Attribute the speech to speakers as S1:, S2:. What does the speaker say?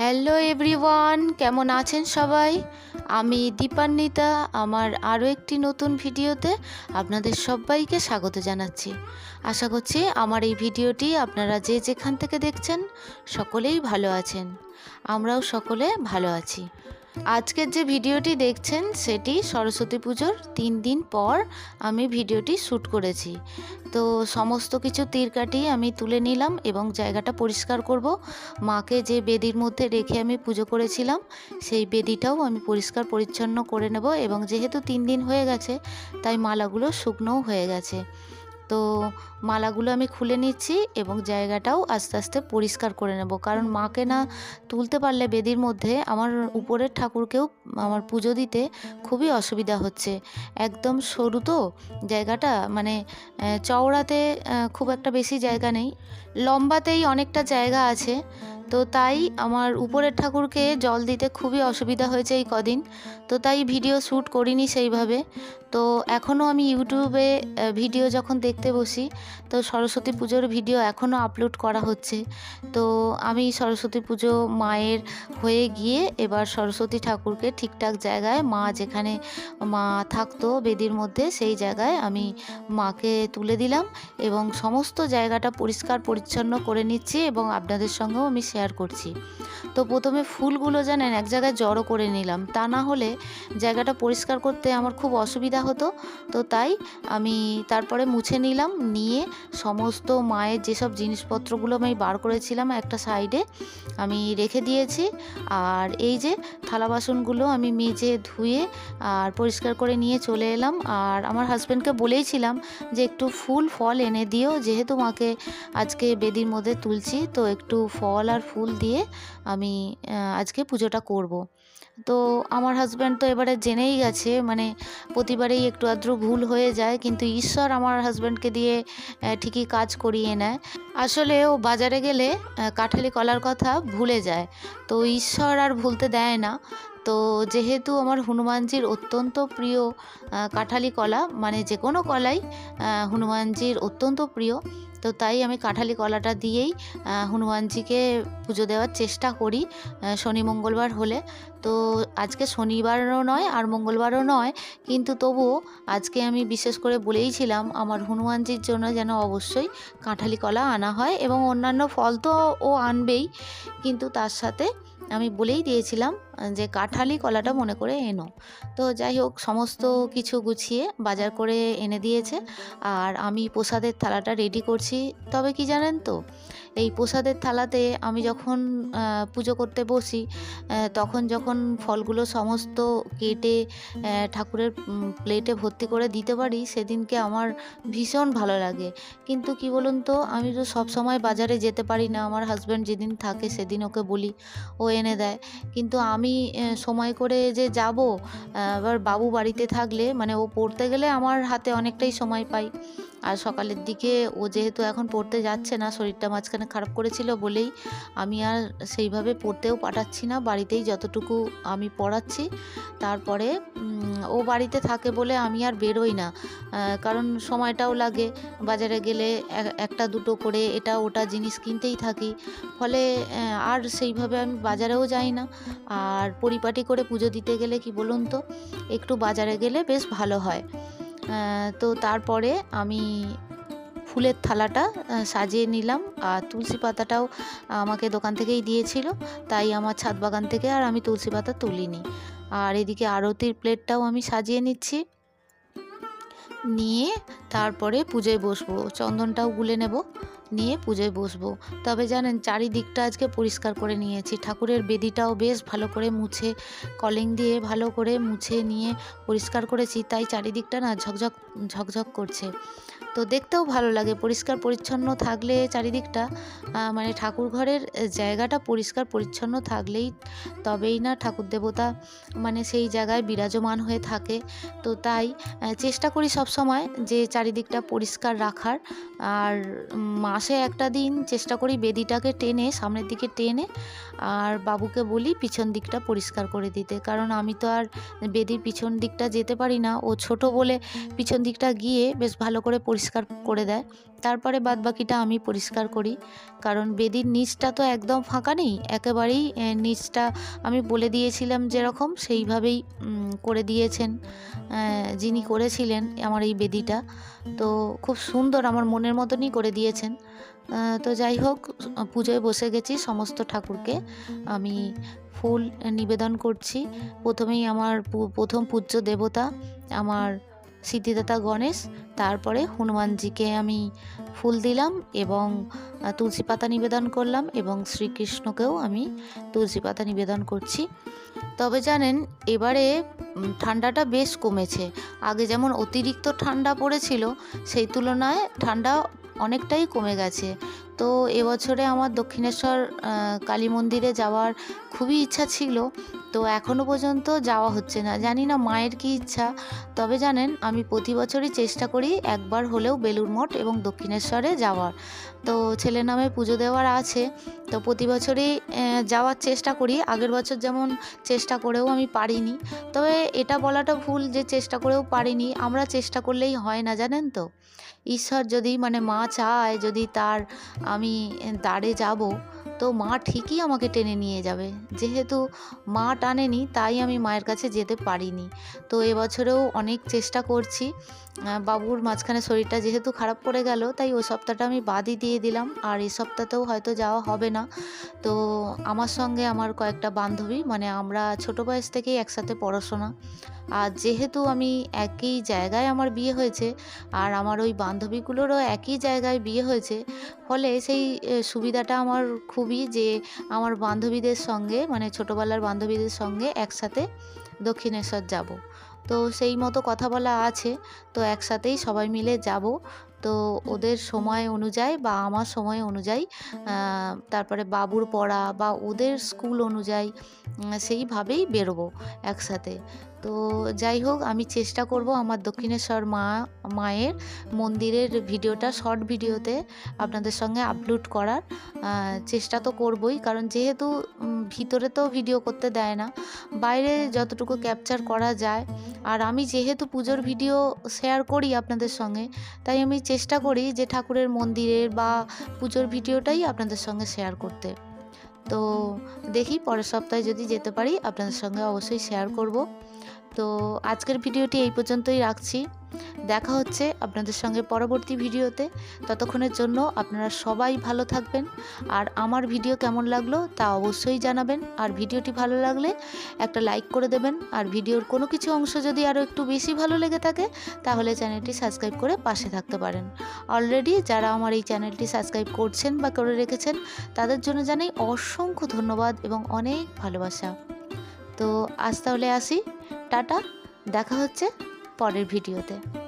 S1: Hello everyone কেমন আছেন সবাই? আমি দীপান্বিতা, আমার আরও একটি নতুন ভিডিওতে আপনাদের সবাইকে স্বাগত জানাচ্ছি। আশা করছি আমার এই ভিডিওটি আপনারা যে যেখান থেকে দেখছেন, সকলেই ভালো আছেন। আমরাও সকলে ভালো আছি। আজকের যে ভিডিওটি দেখছেন, সেটি সরস্বতী পুজোর তিন দিন পর আমি ভিডিওটি শ্যুট করেছি। তো সমস্ত কিছু তীর কাটিয়ে আমি তুলে নিলাম এবং জায়গাটা পরিষ্কার করব। মাকে যে বেদির মধ্যে রেখে আমি পুজো করেছিলাম, সেই বেদিটাও আমি পরিষ্কার পরিচ্ছন্ন করে নেব এবং যেহেতু তিন দিন হয়ে গেছে, তাই মালাগুলো শুকনোও হয়ে গেছে। তো মালাগুলো আমি খুলে নিচ্ছি এবং জায়গাটাও আস্তে আস্তে পরিষ্কার করে নেব। কারণ মাকে না তুলতে পারলে বেদির মধ্যে আমার উপরের ঠাকুরকেও আমার পুজো দিতে খুবই অসুবিধা হচ্ছে। একদম সরু তো, জায়গাটা মানে চওড়াতে খুব একটা বেশি জায়গা নেই। লম্বাতেই অনেকটা জায়গা আছে। তো তাই আমার উপরের ঠাকুরকে জল দিতে খুবই অসুবিধা হয়েছে এই কদিন। তো তাই ভিডিও শ্যুট করিনি সেইভাবে। তো এখনও আমি ইউটিউবে ভিডিও যখন দেখতে বসি, তো সরস্বতী পুজোর ভিডিও এখনও আপলোড করা হচ্ছে। তো আমি সরস্বতী পুজো মায়ের হয়ে গিয়ে এবার সরস্বতী ঠাকুরকে ঠিকঠাক জায়গায়, মা যেখানে মা থাকতো বেদির মধ্যে, সেই জায়গায় আমি মাকে তুলে দিলাম এবং সমস্ত জায়গাটা পরিষ্কার পরিচ্ছন্ন করে নিচ্ছি এবং আপনাদের সঙ্গেও আমি শেয়ার করছি। তো প্রথমে ফুলগুলো জানেন এক জায়গায় জড়ো করে নিলাম। তা না হলে জায়গাটা পরিষ্কার করতে আমার খুব অসুবিধা হতো। তো তাই আমি তারপরে মুছে নিলাম, নিয়ে সমস্ত মায়ের যেসব জিনিসপত্রগুলো আমি বার করেছিলাম একটা সাইডে আমি রেখে দিয়েছি। আর এই যে থালা বাসনগুলো আমি মেজে ধুয়ে আর পরিষ্কার করে নিয়ে চলে এলাম। আর আমার হাজব্যান্ডকে বলেইছিলাম যে একটু ফুল, ফল এনে দিও। যেহেতু মাকে আজকে বেদির মধ্যে তুলছি, তো একটু ফল আর ফুল দিয়ে আমি আজকে পুজোটা করব। তো আমার হাজব্যান্ড তো এবারে জেনেই গেছে মানে প্রতিবারেই একটু আধটু ভুল হয়ে যায়, কিন্তু ঈশ্বর আমার হাজব্যান্ডকে দিয়ে ঠিকই কাজ করিয়ে নেয়। আসলে ও বাজারে গেলে কাঁঠালি কলার কথা ভুলে যায়। তো ঈশ্বর আর ভুলতে দেয় না। তো যেহেতু আমার হনুমানজির অত্যন্ত প্রিয় কাঁঠালি কলা মানে যে কোনো কলাই হনুমানজির অত্যন্ত প্রিয়, তো তাই আমি কাঁঠালি কলাটা দিয়েই হনুমানজিকে পুজো দেওয়ার চেষ্টা করি শনি মঙ্গলবার হলে। তো আজকে শনিবারও নয় আর মঙ্গলবারও নয়, কিন্তু তবুও আজকে আমি বিশেষ করে বলেইছিলাম আমার হনুমানজির জন্য যেন অবশ্যই কাঁঠালি কলা আনা হয় এবং অন্যান্য ফল তো ও আনবেই, কিন্তু তার সাথে আমি বলেই দিয়েছিলাম যে কাঁঠালি কলাটা মনে করে এনো। তো যাই হোক, সমস্ত কিছু গুছিয়ে বাজার করে এনে দিয়েছে, আর আমি প্রসাদের থালাটা রেডি করছি। তবে কি জানেন তো এই প্রসাদের থালাতে আমি যখন পুজো করতে বসি তখন যখন ফলগুলো সমস্ত কেটে ঠাকুরের প্লেটে ভর্তি করে দিতে পারি, সেদিনকে আমার ভীষণ ভালো লাগে। কিন্তু কি বলুন তো, আমি তো সব সময় বাজারে যেতে পারি না। আমার হাজব্যান্ড যেদিন থাকে সেদিন ওকে বলি, ও এনে দেয়। কিন্তু আমি সময় করে যে যাব এবার বাবু বাড়িতে থাকলে মানে ও পড়তে গেলে আমার হাতে অনেকটাই সময় পাই। আর সকালের দিকে ও যেহেতু এখন পড়তে যাচ্ছে না, শরীরটা মাঝখানে খারাপ করেছিল বলেই আমি আর সেইভাবে পড়তেও পাঠাচ্ছি না। বাড়িতেই যতটুকু আমি পড়াচ্ছি, তারপরে ও বাড়িতে থাকে বলে আমি আর বেরোই না। কারণ সময়টাও লাগে। বাজারে গেলে একটা দুটো করে এটা ওটা জিনিস কিনতেই থাকি। ফলে আর সেইভাবে আমি বাজারেও যাই না। আর পরিপাটি করে পুজো দিতে গেলে কি বলুন তো, একটু বাজারে গেলে বেশ ভালো হয়। তো তারপরে আমি ফুলের থালাটা সাজিয়ে নিলাম। আর তুলসী পাতাটাও আমাকে দোকান থেকেই দিয়েছিল। তাই আমার ছাদ বাগান থেকে আর আমি তুলসী পাতা তুলিনি। আর এদিকে আরতির প্লেটটাও আমি সাজিয়ে নিচ্ছি। নিয়ে তারপরে পুজোয় বসবো। চন্দনটাও গুলে নেব। নিয়ে পুজোয় বসবো। তবে জানেন, চারিদিকটা আজকে পরিষ্কার করে নিয়েছি। ঠাকুরের বেদিটাও বেশ ভালো করে মুছে, কলিং দিয়ে ভালো করে মুছে নিয়ে পরিষ্কার করেছি। তাই চারিদিকটা না ঝকঝক ঝকঝক করছে। তো দেখতেও ভালো লাগে। পরিষ্কার, পরিচ্ছন্ন থাকলে চারিদিকটা মানে ঠাকুর ঘরের জায়গাটা পরিষ্কার, পরিচ্ছন্ন থাকলেই তবেই না ঠাকুর দেবতা মানে সেই জায়গায় বিরাজমান হয়ে থাকে। তো তাই চেষ্টা করি সব সময় যে চারিদিকটা পরিষ্কার রাখার। আর মাসে একটা দিন চেষ্টা করি বেদিটাকে টেনে, সামনের দিকে টেনে আর বাবুকে বলি পিছন দিকটা পরিষ্কার করে দিতে। কারণ আমি তো আর বেদির পিছন দিকটা যেতে পারি না। ও ছোট বলে পিছন দিকটা গিয়ে বেশ ভালো করে পরিষ্কার করে দেয়। তারপরে বাদবাকিটা আমি পরিষ্কার করি। কারণ বেদির নিচটা তো একদম ফাঁকা নেই। একেবারেই নিচটা আমি বলে দিয়েছিলাম যেরকম, সেইভাবেই করে দিয়েছেন যিনি করেছিলেন আমার এই বেদিটা। তো খুব সুন্দর আমার মনের মতনই করে দিয়েছেন। তো যাই হোক, পুজোয় বসে গেছি সমস্ত ঠাকুরকে। আমি ফুল নিবেদন করছি। প্রথমেই আমার প্রথম পূজ্য দেবতা, আমার সিদ্ধিদাতা গণেশ, তারপরে হনুমানজিকে আমি ফুল দিলাম এবং তুলসী পাতা নিবেদন করলাম এবং শ্রীকৃষ্ণকেও আমি তুলসী পাতা নিবেদন করছি। তবে জানেন, এবারে ঠান্ডাটা বেশ কমেছে। আগে যেমন অতিরিক্ত ঠান্ডা পড়েছিল, সেই তুলনায় ঠান্ডা অনেকটাই কমে গেছে। তো এবছরে আমার দক্ষিণেশ্বর কালী মন্দিরে যাওয়ার খুবই ইচ্ছা ছিল। তো এখনও পর্যন্ত যাওয়া হচ্ছে না। জানি না মায়ের কি ইচ্ছা। তবে জানেন, আমি প্রতি বছরই চেষ্টা করি একবার হলেও বেলুর মঠ এবং দক্ষিণেশ্বরে যাওয়ার। তো ছেলে নামে পুজো দেওয়ার আছে। তো প্রতি বছরই যাওয়ার চেষ্টা করি। আগের বছর যেমন চেষ্টা করেও আমি পারিনি। তবে এটা বলাটা ভুল যে চেষ্টা করেও পারিনি। আমরা চেষ্টা করলেই হয় না, জানেন তো? ঈশ্বর যদি মানে মা চায় যদি তার আমি দাঁড়ে যাব তো মা ঠিকই আমাকে টেনে নিয়ে যাবে। যেহেতু মা টানেনি, তাই আমি মায়ের কাছে যেতে পারিনি। তো এবছরেও অনেক চেষ্টা করছি। বাবুর মাঝখানে শরীরটা যেহেতু খারাপ পড়ে গেল, তাই ওই সপ্তাহটা আমি বাদই দিয়ে দিলাম। আর এই সপ্তাহতেও হয়তো যাওয়া হবে না। তো আমার সঙ্গে আমার কয়েকটা বান্ধবী মানে আমরা ছোট বয়স থেকেই একসাথে পড়াশোনা আর যেহেতু আমি একই জায়গায় আমার বিয়ে হয়েছে আর আমার ওই বান্ধবীগুলোরও একই জায়গায় বিয়ে হয়েছে, ফলে সেই সুবিধাটা আমার খুবই যে আমার বান্ধবীদের সঙ্গে মানে ছোটোবেলার বান্ধবীদের সঙ্গে একসাথে দক্ষিণেশ্বর যাব। তো সেই মতো কথা বলা আছে, তো একসাথেই সবাই মিলে যাব। তো ওদের সময় অনুযায়ী বা আমার সময় অনুযায়ী তারপরে বাবুর পড়া বা ওদের স্কুল অনুযায়ী সেইভাবেই বেরোবো একসাথে। তো যাই হোক, আমি চেষ্টা করব আমার দক্ষিণেশ্বর মা, মায়ের মন্দিরের ভিডিওটা শর্ট ভিডিওতে আপনাদের সঙ্গে আপলোড করার চেষ্টা তো করবই। কারণ যেহেতু ভিতরে তো ভিডিও করতে দেয় না, বাইরে যতটুকু ক্যাপচার করা যায়। আর আমি যেহেতু পুজোর ভিডিও শেয়ার করি আপনাদের সঙ্গে, তাই আমি চেষ্টা করি যে ঠাকুরের মন্দিরের বা পুজোর ভিডিওটাই আপনাদের সঙ্গে শেয়ার করতে। তো দেখি, পরের সপ্তাহে যদি যেতে পারি, আপনাদের সঙ্গে অবশ্যই শেয়ার করব। তো আজকের ভিডিওটি এই পর্যন্তই রাখছি। দেখা হচ্ছে আপনাদের সঙ্গে পরবর্তী ভিডিওতে। ততক্ষণের জন্য আপনারা সবাই ভালো থাকবেন। আর আমার ভিডিও কেমন লাগল তা অবশ্যই জানাবেন। আর ভিডিওটি ভালো লাগলে একটা লাইক করে দেবেন। আর ভিডিওর কোনো কিছু অংশ যদি আরও একটু বেশি ভালো লেগে থাকে, তাহলে চ্যানেলটি সাবস্ক্রাইব করে পাশে থাকতে পারেন। অলরেডি যারা আমার এই চ্যানেলটি সাবস্ক্রাইব করছেন বা করে রেখেছেন, তাদের জন্য জানাই অসংখ্য ধন্যবাদ এবং অনেক ভালোবাসা। তো আজ তাহলে আসি। টাটা দেখা হচ্ছে পরের ভিডিওতে।